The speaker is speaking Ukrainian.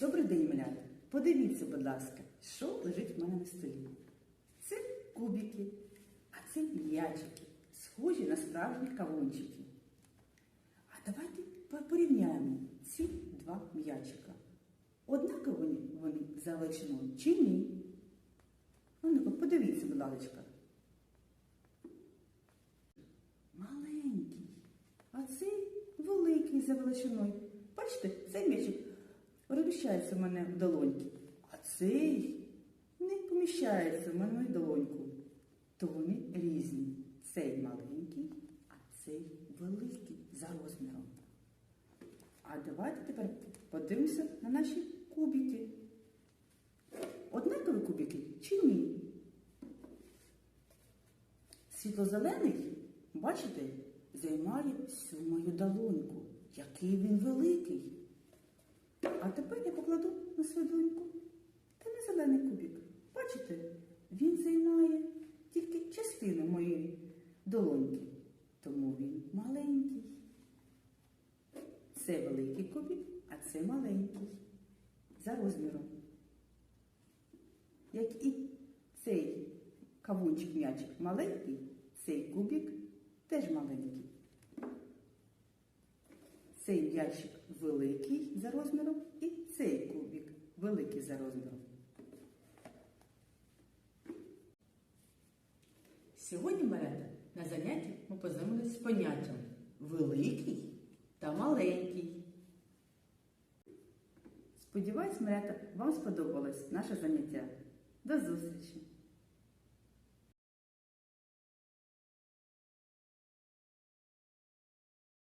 Добрий день, малята. Подивіться, будь ласка, що лежить в мене на столі. Це кубики, а це м'ячики, схожі на справжні кавунчики. А давайте порівняємо ці два м'ячика. Однаково вони, за величиною чи ні? Ну подивіться, будь ласка. Маленький, а цей великий за величиною. Бачите, цей м'ячик розміщається в мене в долоньки, а цей не поміщається в мене в долоньку. То вони різні. Цей маленький, а цей великий за розміром. А давайте тепер подивимося на наші кубики. Однакові кубики чи ні? Світло-зелений, бачите, займає всю мою долоньку. Який він великий. А тепер я покладу на свою долоньку та не зелений кубик. Бачите, він займає тільки частину моєї долоньки, тому він маленький. Це великий кубик, а це маленький. За розміром. Як і цей кавунчик м'ячик маленький, цей кубик теж маленький. Цей м'ячик великий за розміром і цей кубик великий за розміром. Сьогодні, Марета, на занятті ми познайомилися з поняттям великий та маленький. Сподіваюсь, Марета, вам сподобалось наше заняття. До зустрічі!